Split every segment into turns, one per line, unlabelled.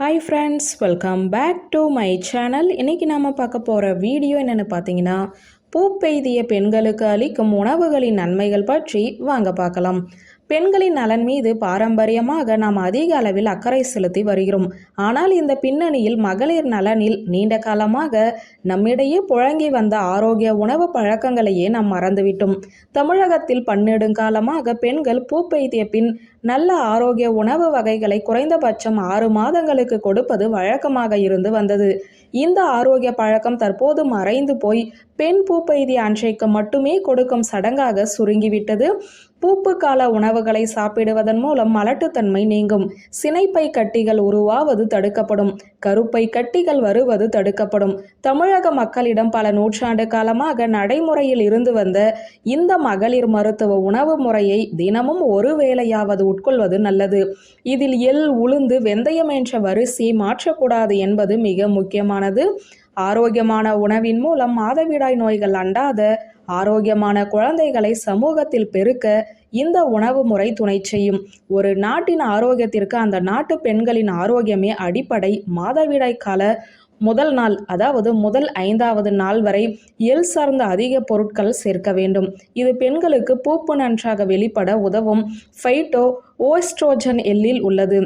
Hi friends welcome back to my channel இன்றைக்கி நாம் பார்க்க போகிற வீடியோ என்னென்னு பார்த்தீங்கன்னா பூ பெய்திய பெண்களுக்கு அளிக்கும் உணவுகளின் நன்மைகள் பற்றி வாங்க பார்க்கலாம். பெண்களின் நலன் மீது பாரம்பரியமாக நாம் அதிக அளவில் அக்கறை செலுத்தி வருகிறோம். ஆனால் இந்த பின்னணியில் மகளிர் நலனில் நீண்ட காலமாக நம்மிடையே புழங்கி வந்த ஆரோக்கிய உணவு பழக்கங்களையே நாம் மறந்துவிட்டோம். தமிழகத்தில் பன்னெடுங்காலமாக பெண்கள் பூப்பெய்திய பின் நல்ல ஆரோக்கிய உணவு வகைகளை குறைந்தபட்சம் ஆறு மாதங்களுக்கு கொடுப்பது வழக்கமாக இருந்து வந்தது. இந்த ஆரோக்கிய பழக்கம் தற்போது மறைந்து போய் பெண் பூப்பெய்தி அன்றைக்கு மட்டுமே கொடுக்கும் சடங்காக சுருங்கிவிட்டது. பூப்பு கால உணவுகளை சாப்பிடுவதன் மூலம் மலட்டுத்தன்மை நீங்கும். சினைப்பை கட்டிகள் உருவாவது தடுக்கப்படும். கருப்பை கட்டிகள் வருவது தடுக்கப்படும். தமிழக மக்களிடம் பல நூற்றாண்டு காலமாக நடைமுறையில் இருந்து வந்த இந்த மகளிர் மருத்துவ உணவு முறையை தினமும் ஒரு வேளையாவது உட்கொள்வது நல்லது. இதில் எள் உளுந்து வெந்தயம் என்ற வரிசை மாற்றக்கூடாது என்பது மிக முக்கியமானது. ஆரோக்கியமான உணவின் மூலம் மாதவிடாய் நோய்கள் அண்டாத ஆரோக்கியமான குழந்தைகளை சமூகத்தில் பெருக்க இந்த உணவு முறை துணை செய்யும். ஒரு நாட்டின் ஆரோக்கியத்திற்கு அந்த நாட்டு பெண்களின் ஆரோக்கியமே அடிப்படை. மாதவிடாய் கால முதல் நாள் அதாவது முதல் ஐந்தாவது நாள் வரை எல் சார்ந்த அதிக பொருட்கள் சேர்க்க வேண்டும். இது பெண்களுக்கு பூப்பு நன்றாக வெளிப்பட உதவும். ஃபைட்டோ ஓஸ்ட்ரோஜன் எல்லில் உள்ளது.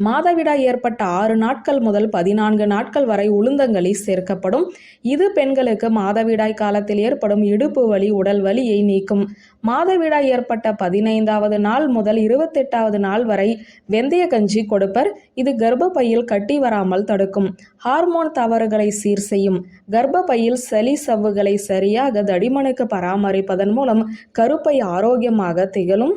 மாதவிடாய் ஏற்பட்ட ஆறு நாட்கள் முதல் பதினான்கு நாட்கள் வரை உளுந்தங்களி சேர்க்கப்படும். இது பெண்களுக்கு மாதவிடாய் காலத்தில் ஏற்படும் இடுப்பு வலி உடல் வலியை நீக்கும். மாதவிடாய் ஏற்பட்ட பதினைந்தாவது நாள் முதல் இருபத்தெட்டாவது நாள் வரை வெந்தய கஞ்சி கொடுப்பர். இது கர்ப்பப்பையில் கட்டி வராமல் தடுக்கும். ஹார்மோன் தவறுகளை சீர் செய்யும். கர்ப்பப்பையில் சளி சவ்வுகளை சரியாக தடிமனுக்கு பராமரிப்பதன் மூலம் கருப்பை ஆரோக்கியமாக திகழும்.